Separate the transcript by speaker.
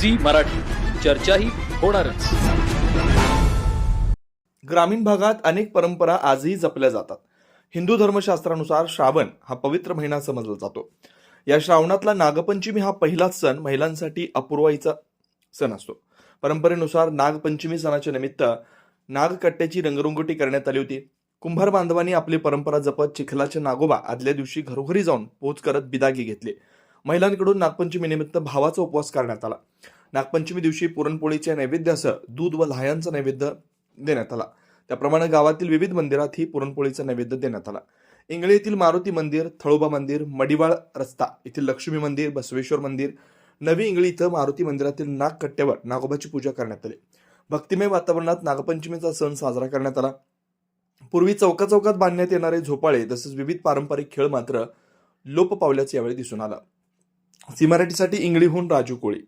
Speaker 1: Zee Marathi. चर्चाही होणारच.
Speaker 2: ग्रामीण भागात अनेक परंपरा आजही जपल्या जातात. हिंदू धर्मशास्त्रानुसार श्रावण हा पवित्र महिना समजला जातो. या श्रावणातला नागपंचमी हा पहिलाच सण महिलांसाठी अपूर्वाईचा सण असतो. परंपरेनुसार नागपंचमी सणाच्या निमित्त नागकट्ट्याची रंगरंगोटी करण्यात आली होती. कुंभार बांधवांनी आपली परंपरा जपत चिखलाचे नागोबा आदल्या दिवशी घरोघरी जाऊन पोच करत बिदागी घेतली. महिलांकडून नागपंचमीनिमित्त भावाचा उपवास करण्यात आला. नागपंचमी दिवशी पुरणपोळीच्या नैवेद्यासह दूध व लहायांचा नैवेद्य देण्यात आला. त्याप्रमाणे गावातील विविध मंदिरात ही पुरणपोळीचा नैवेद्य देण्यात आला. इंगळे येथील मारुती मंदिर थळोबा मंदिर मडिवाळ रस्ता येथील लक्ष्मी मंदिर बसवेश्वर मंदिर नवी इंगळी इथं मारुती मंदिरातील नागकट्ट्यावर नागोबाची पूजा करण्यात आली. भक्तिमय वातावरणात नागपंचमीचा सण साजरा करण्यात आला. पूर्वी चौका चौकात बांधण्यात येणारे झोपाळे तसेच विविध पारंपरिक खेळ मात्र लोप पावल्याचं यावेळी दिसून आला. सी मराठीसाठी इंगळीहून राजू कोळी.